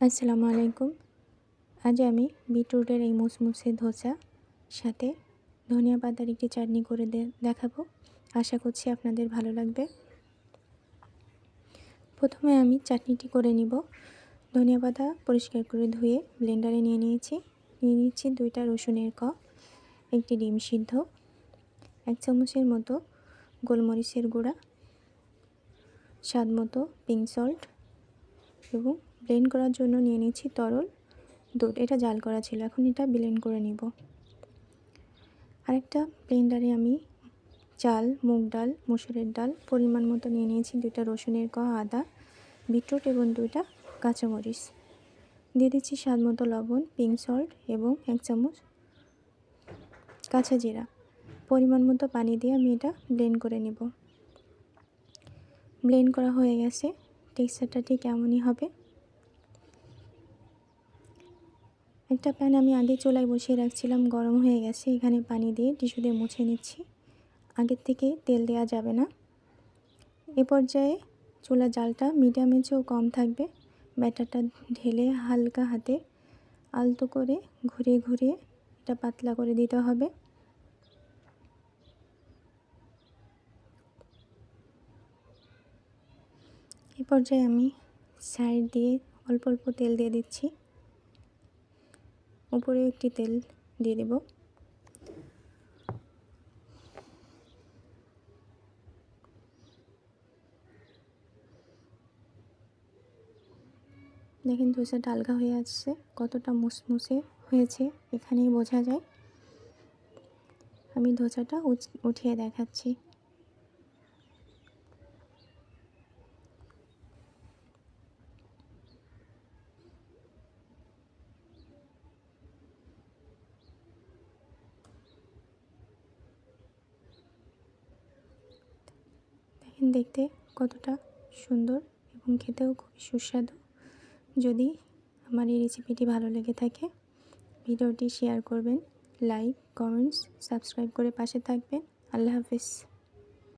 আসসালামু আলাইকুম। আজ আমি বিটরুটের এই মুসমুসে ধোসা সাথে ধনিয়া পাতার একটি চাটনি করে দেখাবো। আশা করছি আপনাদের ভালো লাগবে। প্রথমে আমি চাটনিটি করে নিব। ধনিয়া পাতা পরিষ্কার করে ধুয়ে ব্লেন্ডারে নিয়ে নিয়েছি। নিয়ে নিচ্ছি দুইটা রসুনের ক, একটি ডিম সিদ্ধ, এক চামচের মতো গোলমরিচের গুঁড়া, স্বাদ মতো পিঙ্ক সল্ট এবং ব্লেন্ড করার জন্য নিয়ে নিচ্ছি তরল। দুধ এটা জাল করা ছিল, এখন এটা ব্লেন্ড করে নিব। আরেকটা ব্লেন্ডারে আমি চাল, মুগ ডাল, মুসুরের ডাল পরিমাণ মতো নিয়ে নিয়েছি, দুইটা রসুনের ক, আদা, বিটরুট এবং দুইটা কাঁচামরিচ। দিয়ে দিচ্ছি স্বাদ মতো লবণ পিঙ্ক সল্ট এবং এক চামচ কাঁচা জিরা। পরিমাণ মতো পানি দিয়ে আমি এটা ব্লেন্ড করে নেব। ব্লেন্ড করা হয়ে গেছে, টেক্সচারটা ঠিক এমনই হবে। একটা প্যান আমি আগে চুলায় বসিয়ে রাখছিলাম, গরম হয়ে গেছে। এখানে পানি দিয়ে টিস্যু দিয়ে মুছে নিচ্ছি। আগের থেকে তেল দেওয়া যাবে না। এ পর্যায়ে চুলা জালটা মিডিয়ামের চেয়েও কম থাকবে। ব্যাটারটা ঢেলে হালকা হাতে আলতো করে ঘুরিয়ে ঘুরিয়ে এটা পাতলা করে দিতে হবে। এ পর্যায়ে আমি সাইড দিয়ে অল্প অল্প তেল দিয়ে দিচ্ছি। উপরে একটি তেল দিয়ে দেব। দেখেন ধোসাটা আলগা হয়ে আসছে, কতটা মুসমুসে হয়েছে, এখানেই বোঝা যায়। আমি ধোসাটা উঠিয়ে দেখাচ্ছি। দেখতে কতটা সুন্দর এবং খেতেও খুবই সুস্বাদু। যদি আমার এই রেসিপিটি ভালো লেগে থাকে, ভিডিওটি শেয়ার করবেন লাইক কমেন্টস সাবস্ক্রাইব করে পাশে থাকবেন। আল্লাহ হাফিজ।